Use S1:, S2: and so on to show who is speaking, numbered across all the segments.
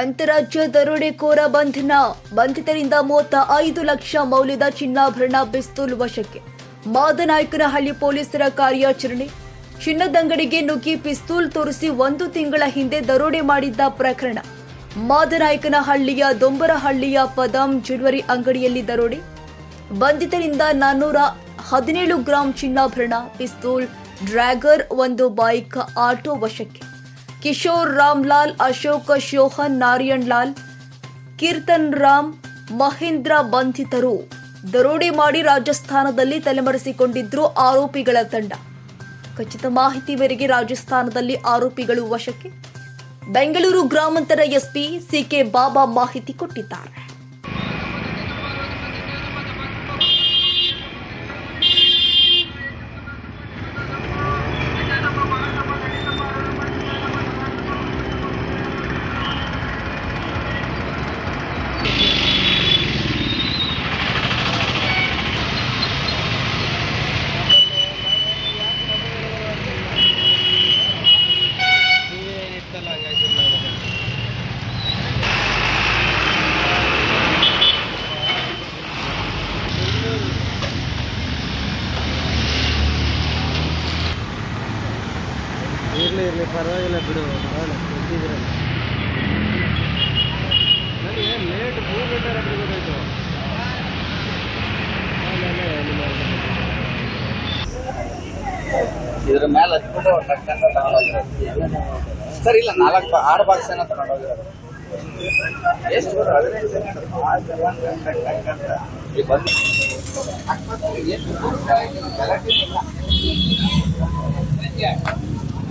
S1: ಅಂತಾರಾಜ್ಯ ದರೋಡೆಕೋರ ಬಂಧನ. ಬಂಧಿತರಿಂದ ಮೂವತ್ತ ಐದು ಲಕ್ಷ ಮೌಲ್ಯದ ಚಿನ್ನಾಭರಣ ಪಿಸ್ತೂಲ್ ವಶಕ್ಕೆ. ಮಾದನಾಯಕನಹಳ್ಳಿ ಪೊಲೀಸರ ಕಾರ್ಯಾಚರಣೆ. ಚಿನ್ನದಂಗಡಿಗೆ ನುಗ್ಗಿ ಪಿಸ್ತೂಲ್ ತೋರಿಸಿ ಒಂದು ತಿಂಗಳ ಹಿಂದೆ ದರೋಡೆ ಮಾಡಿದ್ದ ಪ್ರಕರಣ. ಮಾದನಾಯಕನಹಳ್ಳಿಯ ದೊಂಬರಹಳ್ಳಿಯ ಪದಂ ಜ್ಯುವೆಲರಿ ಅಂಗಡಿಯಲ್ಲಿ ದರೋಡೆ. ಬಂಧಿತರಿಂದ ನಾನ್ನೂರ ಹದಿನೇಳು ಗ್ರಾಂ ಚಿನ್ನಾಭರಣ, ಪಿಸ್ತೂಲ್, ಡ್ರ್ಯಾಗರ್, ಒಂದು ಬೈಕ್, ಆಟೋ ವಶಕ್ಕೆ. ಕಿಶೋರ್ ರಾಮ್ಲಾಲ್, ಅಶೋಕ ಶೋಹನ್, ನಾರಾಯಣ್ ಲಾಲ್, ಕೀರ್ತನ್ ರಾಮ್, ಮಹೇಂದ್ರ ಬಂಧಿತರು. ದರೋಡೆ ಮಾಡಿ ರಾಜಸ್ಥಾನದಲ್ಲಿ ತಲೆಮರೆಸಿಕೊಂಡಿದ್ರು ಆರೋಪಿಗಳ ತಂಡ. ಖಚಿತ ಮಾಹಿತಿ ಮೇರೆಗೆ ರಾಜಸ್ಥಾನದಲ್ಲಿ ಆರೋಪಿಗಳು ವಶಕ್ಕೆ. ಬೆಂಗಳೂರು ಗ್ರಾಮಾಂತರ ಎಸ್ಪಿ ಸಿಕೆ ಬಾಬಾ ಮಾಹಿತಿ ಕೊಟ್ಟಿದ್ದಾರೆ.
S2: ಪರವಾಗಿಲ್ಲ ಬಿಡು ಗೊತ್ತಿದ್ರಲ್ಲ ನನಗೆ ಲೇಟ್ ಮೂರು ಗಂಟೆ ರಾತ್ರಿ ಗೊತ್ತಾಯ್ತು.
S3: ಇದ್ರ ಮೇಲೆ ಹಚ್ಬಿಟ್ಟು ಟಕ್ಕಂತ ತಗೊಂಡೋಗಿರೋದು ಸರ್ ಇಲ್ಲ ನಾಲ್ಕು ಬಾ- ಆರು ಬಾಕ್ಸ್ ಏನೋ ತಗೊಂಡೋಗಿರೋದು. ಎಷ್ಟು ಬರೋ ಹದಿನೈದು. ಈಗ ಬಂದು ಏನು ಗಲಾಟೆ ಇಲ್ಲ.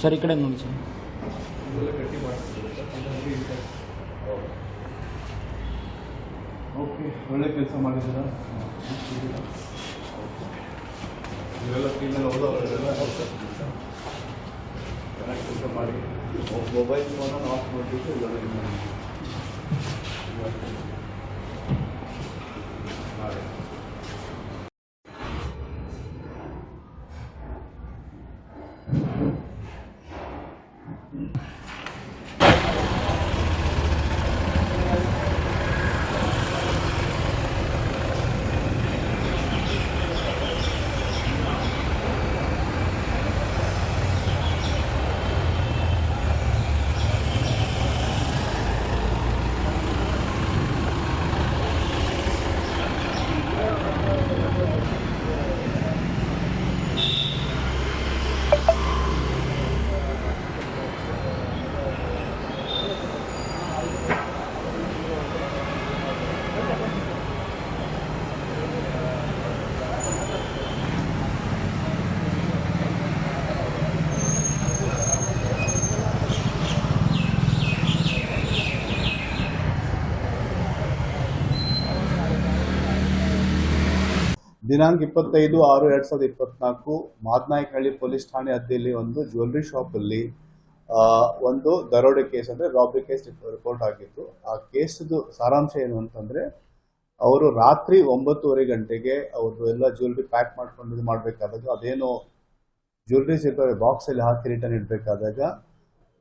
S2: ಸರ್ ಈ ಕಡೆ ನೋಡಿ ಸರ್.
S4: ಓಕೆ ಒಳ್ಳೆ ಕೆಲಸ ಮಾಡಿದ್ದೀರಾ? ಇವರೆಲ್ಲ ಕ್ಲೀನಾಗಿ ಹೋದವರೆಲ್ಲ ಚೆನ್ನಾಗಿ ಕೆಲಸ ಮಾಡಿ. ಮೊಬೈಲ್ ಫೋನನ್ನು ಆಫ್ ಮಾಡಿಬಿಟ್ಟು ಇದೆಲ್ಲ
S5: ದಿನಾಂಕ ಇಪ್ಪತ್ತೈದು ಆರು ಎರಡ್ ಸಾವಿರದ ಇಪ್ಪತ್ನಾಲ್ಕು ಮಾದನಾಯಕಹಳ್ಳಿ ಪೊಲೀಸ್ ಠಾಣೆ ಹದ್ದಿಯಲ್ಲಿ ಒಂದು ಜ್ಯುವೆಲ್ರಿ ಶಾಪಲ್ಲಿ ಒಂದು ದರೋಡೆ ಕೇಸ್ ಅಂದ್ರೆ ರಾಬರಿ ಕೇಸ್ ರಿಪೋರ್ಟ್ ಆಗಿತ್ತು. ಆ ಕೇಸ್ದು ಸಾರಾಂಶ ಏನು ಅಂತಂದ್ರೆ, ಅವರು ರಾತ್ರಿ ಒಂಬತ್ತುವರೆ ಗಂಟೆಗೆ ಅವ್ರದ್ದು ಎಲ್ಲ ಜ್ಯುವೆಲ್ರಿ ಪ್ಯಾಕ್ ಮಾಡ್ಕೊಂಡು ಇದು ಮಾಡಬೇಕಾದಾಗ, ಅದೇನೋ ಜ್ಯುವೆಲ್ರೀಸ್ ಇರ್ತವೆ ಬಾಕ್ಸಲ್ಲಿ ಹಾಕಿ ರಿಟರ್ನ್ ಇಡಬೇಕಾದಾಗ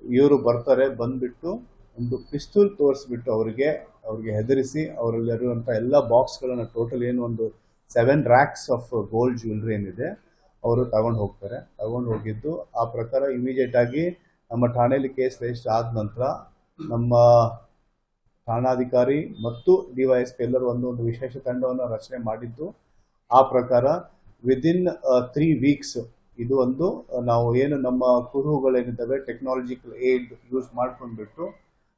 S5: ಇವರು ಬರ್ತಾರೆ, ಬಂದುಬಿಟ್ಟು ಒಂದು ಪಿಸ್ತೂಲ್ ತೋರಿಸ್ಬಿಟ್ಟು ಅವರಿಗೆ, ಅವ್ರಿಗೆ ಹೆದರಿಸಿ ಅವರಲ್ಲಿರುವಂಥ ಎಲ್ಲ ಬಾಕ್ಸ್ಗಳನ್ನು ಟೋಟಲ್ ಏನು ಒಂದು seven racks of gold jewellery ಏನಿದೆ, ಅವರು ತಗೊಂಡು ಹೋಗ್ತಾರೆ. ತಗೊಂಡು ಹೋಗಿದ್ದು, ಆ ಪ್ರಕಾರ ಇಮಿಡಿಯೇಟ್ ಆಗಿ ನಮ್ಮ ಠಾಣೆಯಲ್ಲಿ ಕೇಸ್ ರಿಜಿಸ್ಟರ್ ಆದ ನಂತರ ನಮ್ಮ ಠಾಣಾಧಿಕಾರಿ ಮತ್ತು ಡಿ ವೈ ಎಸ್ ಎಲ್ಲರೂ ಒಂದು ಒಂದು ವಿಶೇಷ ತಂಡವನ್ನು ರಚನೆ ಮಾಡಿದ್ದು, ಆ ಪ್ರಕಾರ ವಿದಿನ್ ತ್ರೀ ವೀಕ್ಸ್ ಇದು ಒಂದು, ನಾವು ಏನು ನಮ್ಮ ಕುರುಹುಗಳೇನಿದ್ದಾವೆ ಟೆಕ್ನಾಲಜಿಕಲ್ ಏಡ್ ಯೂಸ್ ಮಾಡ್ಕೊಂಡ್ಬಿಟ್ಟು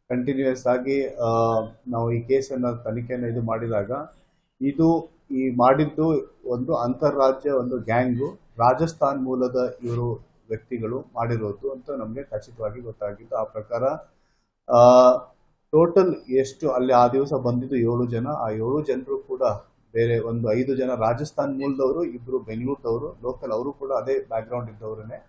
S5: ಕಂಟಿನ್ಯೂಸ್ ಆಗಿ ನಾವು ಈ ಕೇಸನ್ನು ತನಿಖೆಯನ್ನು ಇದು ಮಾಡಿದಾಗ, ಇದು ಈ ಮಾಡಿದ್ದು ಒಂದು ಅಂತಾರಾಜ್ಯ, ಒಂದು ಗ್ಯಾಂಗು, ರಾಜಸ್ಥಾನ್ ಮೂಲದ ಇವರು ವ್ಯಕ್ತಿಗಳು ಮಾಡಿರೋದು ಅಂತ ನಮಗೆ ಖಚಿತವಾಗಿ ಗೊತ್ತಾಗಿದ್ದು. ಆ ಪ್ರಕಾರ ಟೋಟಲ್ ಎಷ್ಟು ಅಲ್ಲಿ ಆ ದಿವಸ ಬಂದಿದ್ದು ಏಳು ಜನ, ಆ ಏಳು ಜನರು ಕೂಡ ಬೇರೆ ಒಂದು ಐದು ಜನ ರಾಜಸ್ಥಾನ್ ಮೂಲದವರು, ಇಬ್ರು ಬೆಂಗಳೂರದವರು, ಲೋಕಲ್ ಅವರು ಕೂಡ ಅದೇ ಬ್ಯಾಕ್ಗ್ರೌಂಡ್ ಇದ್ದವರನ್ನೇ.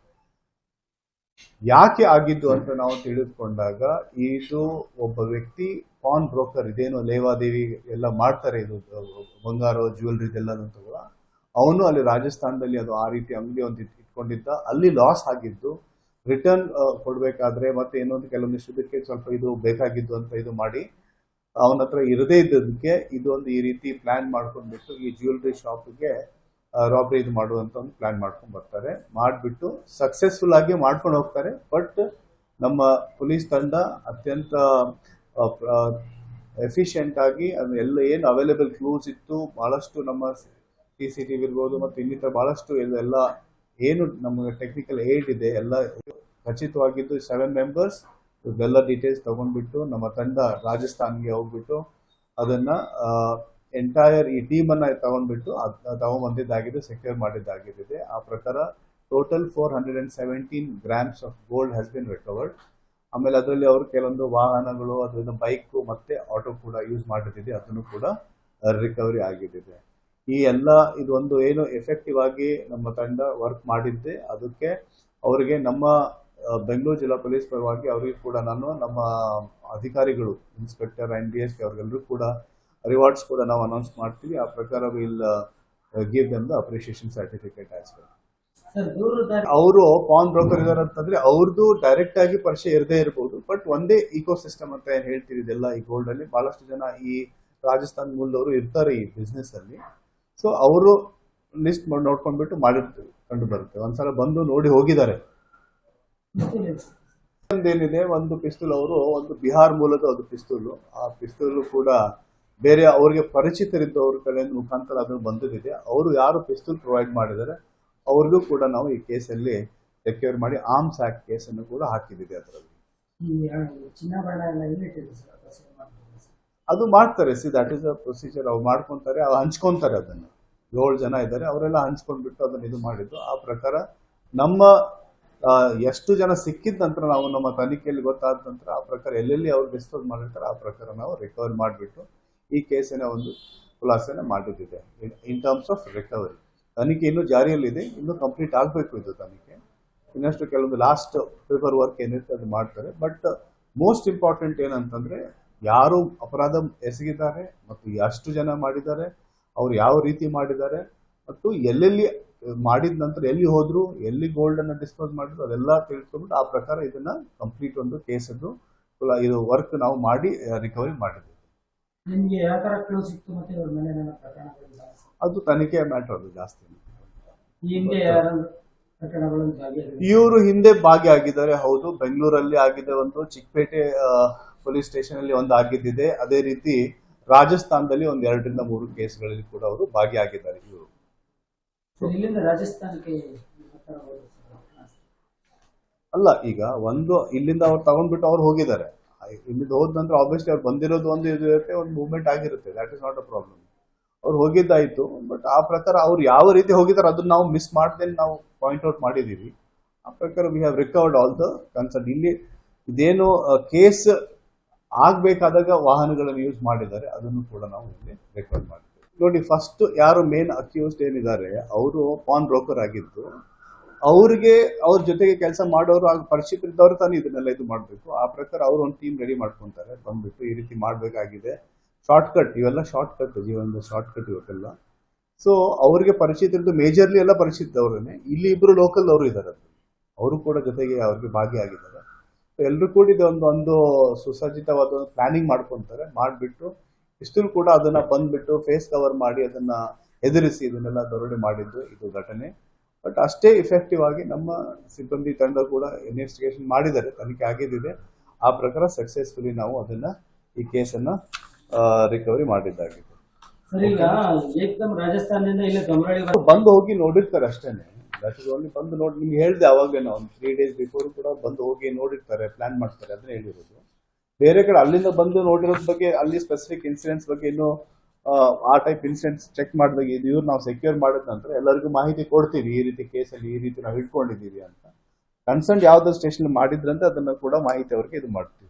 S5: ಯಾಕೆ ಆಗಿದ್ದು ಅಂತ ನಾವು ತಿಳಿದುಕೊಂಡಾಗ, ಇದು ಒಬ್ಬ ವ್ಯಕ್ತಿ ಪಾನ್ ಬ್ರೋಕರ್ ಇದೇನು ಲೇವಾದೇವಿ ಎಲ್ಲ ಮಾಡ್ತಾರೆ ಇದು, ಬಂಗಾರ ಜ್ಯುವೆಲ್ರಿ ಇದೆಲ್ಲನೂ ಕೂಡ. ಅವನು ಅಲ್ಲಿ ರಾಜಸ್ಥಾನದಲ್ಲಿ ಅದು ಆ ರೀತಿ ಅಂಗಡಿ ಒಂದು ಇಟ್ಕೊಂಡಿದ್ದ. ಅಲ್ಲಿ ಲಾಸ್ ಆಗಿದ್ದು ರಿಟರ್ನ್ ಕೊಡಬೇಕಾದ್ರೆ ಮತ್ತೆ ಇನ್ನೊಂದು ಕೆಲವೊಂದಿಷ್ಟು ಇದಕ್ಕೆ ಸ್ವಲ್ಪ ಇದು ಬೇಕಾಗಿದ್ದು ಅಂತ ಇದು ಮಾಡಿ, ಅವನ ಹತ್ರ ಇರದೇ ಇದ್ದದಕ್ಕೆ ಇದೊಂದು ಈ ರೀತಿ ಪ್ಲಾನ್ ಮಾಡ್ಕೊಂಡ್ಬಿಟ್ಟು ಈ ಜ್ಯುವೆಲ್ರಿ ಶಾಪ್ಗೆ ರಾಬ್ರಿ ಇದು ಮಾಡುವಂತ ಒಂದು ಪ್ಲಾನ್ ಮಾಡ್ಕೊಂಡು ಬರ್ತಾರೆ. ಮಾಡಿಬಿಟ್ಟು ಸಕ್ಸಸ್ಫುಲ್ ಆಗಿ ಮಾಡ್ಕೊಂಡು ಹೋಗ್ತಾರೆ. ಬಟ್ ನಮ್ಮ ಪೊಲೀಸ್ ತಂಡ ಅತ್ಯಂತ ಎಫಿಷಿಯೆಂಟ್ ಆಗಿ ಅದು ಎಲ್ಲ ಏನು ಅವೈಲೇಬಲ್ ಕ್ಲೂಸ್ ಇತ್ತು, ಬಹಳಷ್ಟು ನಮ್ಮ ಸಿ ಸಿ ಟಿ ವಿ ಇರ್ಬೋದು ಮತ್ತು ಇನ್ನಿತರ ಭಾಳಷ್ಟು ಎಲ್ಲ ಏನು ನಮಗೆ ಟೆಕ್ನಿಕಲ್ ಏಡ್ ಇದೆ, ಎಲ್ಲ ಖಚಿತವಾಗಿದ್ದು ಸೆವೆನ್ ಮೆಂಬರ್ಸ್ ಇದೆಲ್ಲ ಡೀಟೇಲ್ಸ್ ತಗೊಂಡ್ಬಿಟ್ಟು ನಮ್ಮ ತಂಡ ರಾಜಸ್ಥಾನ್ಗೆ ಹೋಗ್ಬಿಟ್ಟು ಅದನ್ನು ಎಂಟೈರ್ ಈ ಟೀಮನ್ನು ತಗೊಂಡ್ಬಿಟ್ಟು ಅದು ತಗೊಂಡ್ಬಂದಿದ್ದಾಗಿದೆ ಸೆಕ್ಯೂರ್ ಮಾಡಿದ್ದಾಗಿದೆ. ಆ ಪ್ರಕಾರ total four hundred and seventeen grams of gold has been recovered ಆಮೇಲೆ ಅದರಲ್ಲಿ ಅವರು ಕೆಲವೊಂದು ವಾಹನಗಳು ಅದರಿಂದ ಬೈಕು ಮತ್ತೆ ಆಟೋ ಕೂಡ ಯೂಸ್ ಮಾಡಿದ್ದಿದೆ ಅದನ್ನು ಕೂಡ ರಿಕವರಿ ಆಗಿದ್ದಿದೆ. ಈ ಎಲ್ಲ ಇದೊಂದು ಏನು ಎಫೆಕ್ಟಿವ್ ಆಗಿ ನಮ್ಮ ತಂಡ ವರ್ಕ್ ಮಾಡಿದ್ದೆ. ಅದಕ್ಕೆ ಅವರಿಗೆ ನಮ್ಮ ಬೆಂಗಳೂರು ಜಿಲ್ಲಾ ಪೊಲೀಸ್ ಪರವಾಗಿ ಅವರಿಗೆ ಕೂಡ ನಾನು, ನಮ್ಮ ಅಧಿಕಾರಿಗಳು ಇನ್ಸ್ಪೆಕ್ಟರ್ ಆ್ಯಂಡ್ ಡಿ ಎಸ್ ಅವ್ರಿಗೆಲ್ಲರೂ ಕೂಡ ರಿವಾರ್ಡ್ಸ್ ಕೂಡ ನಾವು ಅನೌನ್ಸ್ ಮಾಡ್ತೀವಿ. ಆ ಪ್ರಕಾರ will give them the appreciation certificate as well ಅವರು ಪಾನ್ ಬ್ರೋಕರ್ ಇದಾರೆ ಅಂತಂದ್ರೆ ಅವ್ರದ್ದು ಡೈರೆಕ್ಟ್ ಆಗಿ ಪರಿಚಯ ಇರದೇ ಇರಬಹುದು ಬಟ್ ಒಂದೇ ಇಕೋ ಸಿಸ್ಟಮ್ ಅಂತ ಏನ್ ಹೇಳ್ತೀರಿ ಇದೆಲ್ಲ ಈ ಗೋಲ್ಡ್ ಅಲ್ಲಿ? ಬಹಳಷ್ಟು ಜನ ಈ ರಾಜಸ್ಥಾನ್ ಮೂಲದವರು ಇರ್ತಾರೆ ಈ ಬಿಸ್ನೆಸ್ ಅಲ್ಲಿ. ಸೊ ಅವರು ಲಿಸ್ಟ್ ನೋಡ್ಕೊಂಡ್ಬಿಟ್ಟು ಮಾಡಿರ್ತೀವಿ ಕಂಡು ಬರುತ್ತೆ. ಒಂದ್ಸಲ ಬಂದು ನೋಡಿ ಹೋಗಿದ್ದಾರೆ. ಏನಿದೆ ಒಂದು ಪಿಸ್ತೂಲ್ ಅವರು ಒಂದು ಬಿಹಾರ್ ಮೂಲದ ಒಂದು ಪಿಸ್ತೂಲ್. ಆ ಪಿಸ್ತೂಲ್ ಕೂಡ ಬೇರೆ ಅವರಿಗೆ ಪರಿಚಿತರಿದ್ದವ್ರ ಕಡೆಯಿಂದ ಮುಖಾಂತರ ಅದು ಬಂದಿದೆ. ಅವರು ಯಾರು ಪಿಸ್ತೂಲ್ ಪ್ರೊವೈಡ್ ಮಾಡಿದ್ದಾರೆ? ಅವ್ರಿಗೂ ಕೂಡ ನಾವು ಈ ಕೇಸಲ್ಲಿ ಸೆಕ್ಯೂರ್ ಮಾಡಿ ಆರ್ಮ್ಸ್ ಆಕ್ಟ್ ಕೇಸನ್ನು ಕೂಡ ಹಾಕಿದ್ದೀವಿ ಅದರಲ್ಲಿ.
S2: ಅದು
S5: ಮಾಡ್ತಾರೆ see that is a procedure ಅವ್ರು ಮಾಡ್ಕೊಂತಾರೆ ಅವ್ರು ಹಂಚ್ಕೊಂತಾರೆ ಅದನ್ನು. ಏಳು ಜನ ಇದ್ದಾರೆ ಅವರೆಲ್ಲ ಹಂಚ್ಕೊಂಡ್ಬಿಟ್ಟು ಅದನ್ನು ಇದು ಮಾಡಿದ್ದು. ಆ ಪ್ರಕಾರ ನಮ್ಮ ಎಷ್ಟು ಜನ ಸಿಕ್ಕಿದ ನಂತರ ನಾವು ನಮ್ಮ ತನಿಖೆಯಲ್ಲಿ ಗೊತ್ತಾದ ನಂತರ ಆ ಪ್ರಕಾರ ಎಲ್ಲೆಲ್ಲಿ ಅವ್ರು ಡಿಸ್ಪೋಸ್ ಮಾಡಿರ್ತಾರೆ ಆ ಪ್ರಕಾರ ನಾವು ರಿಕವರ್ ಮಾಡಿಬಿಟ್ಟು ಈ ಕೇಸಿನ ಒಂದು ಖುಲಾಸೆನ ಮಾಡಿದ್ದಿದೆ. ಇನ್ ಟರ್ಮ್ಸ್ ಆಫ್ ರಿಕವರಿ ತನಿಖೆ ಇನ್ನೂ ಜಾರಿಯಲ್ಲಿದೆ, ಇನ್ನೂ ಕಂಪ್ಲೀಟ್ ಆಗಬೇಕು ಇದು ತನಿಖೆ. ಇನ್ನಷ್ಟು ಕೆಲವೊಂದು ಲಾಸ್ಟ್ ಪೇಪರ್ ವರ್ಕ್ ಏನಿರುತ್ತೆ ಅದು ಮಾಡ್ತಾರೆ. ಬಟ್ ಮೋಸ್ಟ್ ಇಂಪಾರ್ಟೆಂಟ್ ಏನಂತಂದ್ರೆ, ಯಾರು ಅಪರಾಧ ಎಸಗಿದ್ದಾರೆ ಮತ್ತು ಎಷ್ಟು ಜನ ಮಾಡಿದ್ದಾರೆ, ಅವ್ರು ಯಾವ ರೀತಿ ಮಾಡಿದ್ದಾರೆ, ಮತ್ತು ಎಲ್ಲೆಲ್ಲಿ ಮಾಡಿದ ನಂತರ ಎಲ್ಲಿ ಹೋದ್ರು, ಎಲ್ಲಿ ಗೋಲ್ಡ್ ಅನ್ನ ಡಿಸ್ಪೋಸ್ ಮಾಡಿದ್ರು, ಅದೆಲ್ಲ ತಿಳ್ಕೊಂಡ್ಬಿಟ್ಟು ಆ ಪ್ರಕಾರ ಇದನ್ನ ಕಂಪ್ಲೀಟ್ ಒಂದು ಕೇಸದ್ದು ಇದು ವರ್ಕ್ ನಾವು ಮಾಡಿ ರಿಕವರಿ ಮಾಡಿದ್ವಿ
S2: ಇವ್ರ?
S5: ಅದು ತನಿಖೆ ಮ್ಯಾಟರ್ ಅದು ಜಾಸ್ತಿ.
S2: ಇವರು ಹಿಂದೆ ಭಾಗಿ ಆಗಿದ್ದಾರೆ
S5: ಇವರು ಹಿಂದೆ ಭಾಗಿಯಾಗಿದ್ದಾರೆ ಹೌದು. ಬೆಂಗಳೂರಲ್ಲಿ ಆಗಿದೆ ಒಂದು ಚಿಕ್ಕಪೇಟೆ ಪೊಲೀಸ್ ಸ್ಟೇಷನ್ ಅಲ್ಲಿ ಒಂದು ಆಗಿದ್ದಿದೆ. ಅದೇ ರೀತಿ ರಾಜಸ್ಥಾನದಲ್ಲಿ ಒಂದ್ ಎರಡರಿಂದ ಮೂರು ಕೇಸ್ಗಳಲ್ಲಿ ಕೂಡ ಅವರು ಭಾಗಿಯಾಗಿದ್ದಾರೆ ಇವರು.
S2: ರಾಜಸ್ಥಾನಕ್ಕೆ ಯಾವ ತರ
S5: ಅಲ್ಲ ಈಗ ಒಂದು ಇಲ್ಲಿಂದ ಅವ್ರು ತಗೊಂಡ್ಬಿಟ್ಟು ಅವ್ರು ಹೋಗಿದ್ದಾರೆ. ಇಲ್ಲಿಂದ ಹೋದ ನಂತರ ಆಬ್ವಿಯಸ್ಲಿ ಅವ್ರು ಬಂದಿರೋದು ಒಂದು ಇದು ಇರುತ್ತೆ ಒಂದು ಮೂವ್ಮೆಂಟ್ ಆಗಿರುತ್ತೆ. That is not a problem ಅವ್ರು ಹೋಗಿದ್ದಾಯ್ತು ಬಟ್ ಆ ಪ್ರಕಾರ ಅವ್ರು ಯಾವ ರೀತಿ ಹೋಗಿದ್ದಾರೆ ಅದನ್ನ ನಾವು ಮಿಸ್ ಮಾಡ್ದೇನೆ ನಾವು ಪಾಯಿಂಟ್ ಔಟ್ ಮಾಡಿದೀವಿ. ಆ ಪ್ರಕಾರ we have recovered all the concert ಇಲ್ಲಿ ಇದೇನು ಕೇಸ್ ಆಗ್ಬೇಕಾದಾಗ ವಾಹನಗಳನ್ನು ಯೂಸ್ ಮಾಡಿದ್ದಾರೆ, ಅದನ್ನು ಕೂಡ ನಾವು ಇಲ್ಲಿ ರೆಕಾರ್ಡ್ ಮಾಡ್ತೀವಿ ನೋಡಿ ಫಸ್ಟ್ ಯಾರು ಮೇನ್ ಅಕ್ಯೂಸ್ಡ್ ಏನಿದ್ದಾರೆ, ಅವರು ಪಾನ್ ಬ್ರೋಕರ್ ಆಗಿದ್ದು, ಅವ್ರಿಗೆ, ಅವ್ರ ಜೊತೆಗೆ ಕೆಲಸ ಮಾಡೋರು ಆಗ ಪರಿಚಿತರಿದ್ದವರು ತಾನೇ ಇದನ್ನೆಲ್ಲ ಇದು ಮಾಡಬೇಕು. ಆ ಪ್ರಕಾರ ಅವ್ರು ಒಂದು ಟೀಮ್ ರೆಡಿ ಮಾಡ್ಕೊತಾರೆ, ಬಂದ್ಬಿಟ್ಟು ಈ ರೀತಿ ಮಾಡಬೇಕಾಗಿದೆ. ಶಾರ್ಟ್ ಕಟ್ ಇವೆಲ್ಲ ಶಾರ್ಟ್ ಕಟ್ ಜೀವನದ ಶಾರ್ಟ್ ಕಟ್ ಇವಕ್ಕೆಲ್ಲ ಸೊ ಅವ್ರಿಗೆ ಪರಿಚಿತರಿದ್ದು ಮೇಜರ್ಲಿ ಎಲ್ಲ ಪರಿಚಿತವ್ರನ್ನೇ ಇಲ್ಲಿ ಇಬ್ರು ಲೋಕಲ್ ಅವರು ಇದ್ದಾರೆ ಅವರು ಕೂಡ ಜೊತೆಗೆ ಅವ್ರಿಗೆ ಭಾಗಿಯಾಗಿದ್ದಾರೆ ಸೊ ಎಲ್ಲರೂ ಕೂಡ ಇದೊಂದು ಒಂದು ಸುಸಜ್ಜಿತವಾದ ಒಂದು ಪ್ಲಾನಿಂಗ್ ಮಾಡ್ಕೊತಾರೆ. ಮಾಡಿಬಿಟ್ಟು ಇಷ್ಟು ಕೂಡ ಅದನ್ನ ಬಂದ್ಬಿಟ್ಟು ಫೇಸ್ ಕವರ್ ಮಾಡಿ ಅದನ್ನ ಎದುರಿಸಿ ಇದನ್ನೆಲ್ಲ ದರೋಡೆ ಮಾಡಿದ್ದು ಇದು ಘಟನೆ. ಬಟ್ ಅಷ್ಟೇ ಇಫೆಕ್ಟಿವ್ ಆಗಿ ನಮ್ಮ ಸಿಬ್ಬಂದಿ ತಂಡ ಕೂಡ ಇನ್ವೆಸ್ಟಿಗೇಷನ್ ಮಾಡಿದ್ದಾರೆ. ತನಿಖೆ ಆಗಿದ್ದಿದೆ. ಆ ಪ್ರಕಾರ ಸಕ್ಸಸ್ಫುಲಿ ನಾವು ಅದನ್ನ ಈ ಕೇಸನ್ನ ರಿಕವರಿ ಮಾಡಿದ್ದಾಗಿದೆ. ಬಂದು ಹೋಗಿ ನೋಡಿರ್ತಾರೆ ಅಷ್ಟೇನೆ. ಬಂದು ನೋಡಿ ನಿಮ್ಗೆ ಹೇಳ್ದೆ ಅವಾಗೇನೋ ಒಂದು ತ್ರೀ ಡೇಸ್ ಬಿಫೋರ್ ಕೂಡ ಬಂದು ಹೋಗಿ ನೋಡಿರ್ತಾರೆ ಪ್ಲಾನ್ ಮಾಡ್ತಾರೆ ಅದನ್ನ ಹೇಳಿರೋದು. ಬೇರೆ ಕಡೆ ಅಲ್ಲಿಂದ ಬಂದು ನೋಡಿರೋದ್ ಬಗ್ಗೆ ಅಲ್ಲಿ ಸ್ಪೆಸಿಫಿಕ್ ಇನ್ಸಿಡೆಂಟ್ಸ್ ಬಗ್ಗೆ ಇನ್ನು ಆ, ಆ ಟೈಪ್ ಇನ್ಸಿಡೆಂಟ್ಸ್ ಚೆಕ್ ಮಾಡಿದಾಗ ಇದು ಇವ್ರು ನಾವು ಸೆಕ್ಯೂರ್ ಮಾಡಿದ ನಂತರ ಎಲ್ಲರಿಗೂ ಮಾಹಿತಿ ಕೊಡ್ತೀವಿ ಈ ರೀತಿ ಕೇಸಲ್ಲಿ ಈ ರೀತಿ ನಾವು ಇಟ್ಕೊಂಡಿದ್ದೀವಿ ಅಂತ. ಕನ್ಸರ್ನ್ ಯಾವ್ದು ಸ್ಟೇಷನ್ ಮಾಡಿದ್ರಂತೆ ಅದನ್ನ ಕೂಡ ಮಾಹಿತಿ ಅವ್ರಿಗೆ ಇದು ಮಾಡ್ತೀವಿ.